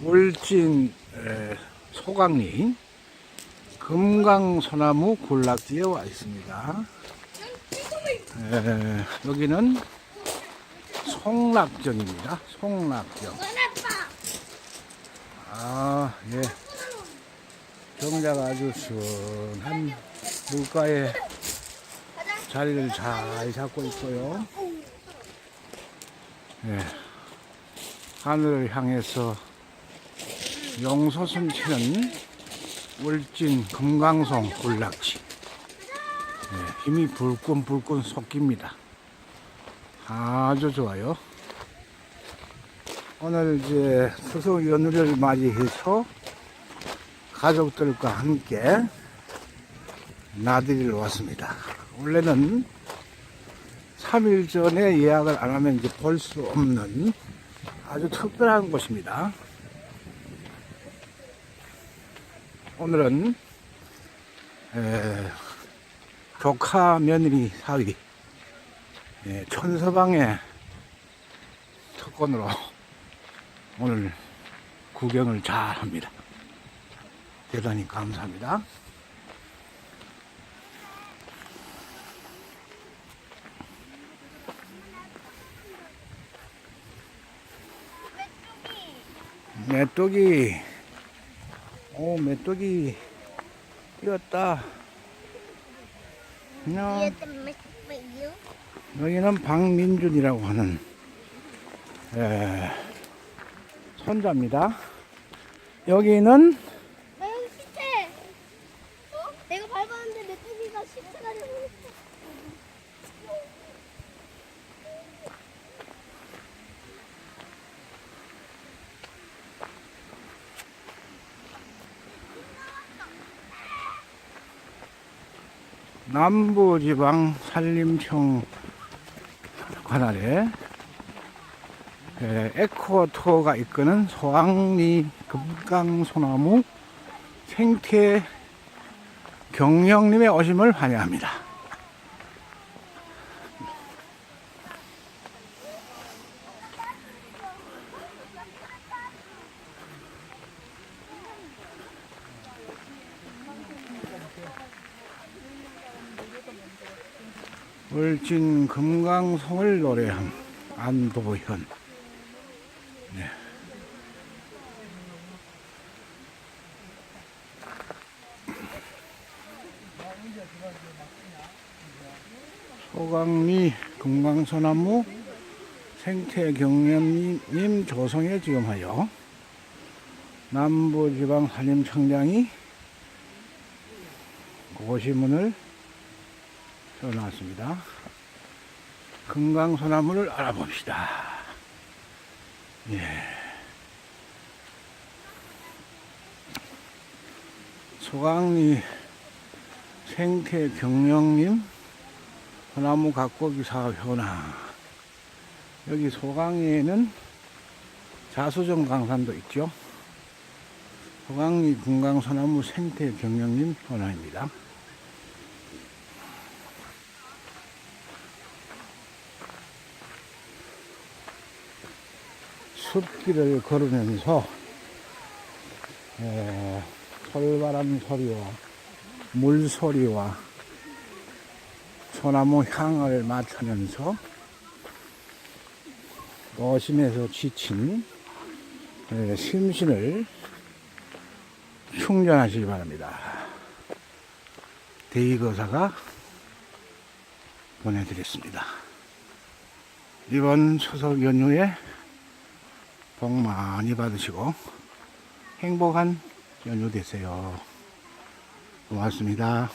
울진 에, 소강리 금강소나무 군락지에 와 있습니다. 에, 여기는 송락정입니다. 송락정. 아, 예. 경자가 아주 순한 물가에 자리를 잘 잡고 있고요. 예. 하늘을 향해서 치는 울진 금강송 군락지. 예, 힘이 불끈불끈 솟깁니다. 아주 좋아요. 오늘 이제 추석 연휴를 맞이해서 가족들과 함께 나들이를 왔습니다. 원래는 3일 전에 예약을 안 하면 이제 볼 수 없는 아주 특별한 곳입니다. 오늘은 에, 조카 며느리 사위 예, 천서방의 특권으로 오늘 구경을 잘 합니다. 대단히 감사합니다. 메뚜기, 오, 메뚜기 뛰었다. 안녕. 여기는 박민준이라고 하는 에, 손자입니다. 여기는 나 여기 시체. 어? 내가 밟았는데 메뚜기가 시체가 되고 있어. 남부지방 산림청 관할에 에, 에코투어가 이끄는 소왕리 금강소나무 생태 경영님의 오심을 환영합니다. 울진 금강송을 노래한 안도현. 네. 소강리 금강소나무 생태경연님 조성에 지음하여 남부지방 산림청장이 고시문을 써놨습니다. 금강소나무를 알아봅시다. 예. 소강리 생태 경영님 소나무 가꾸기 사업 현황. 여기 소강리에는 자수정 강산도 있죠. 소강리 금강소나무 생태 경영님 현황입니다. 숲길을 걸으면서 에, 솔바람 소리와 물 소리와 소나무 향을 맡으면서 도심에서 지친 에, 심신을 충전하시기 바랍니다. 대의거사가 보내드렸습니다. 이번 추석 연휴에 복 많이 받으시고 행복한 연휴 되세요. 고맙습니다.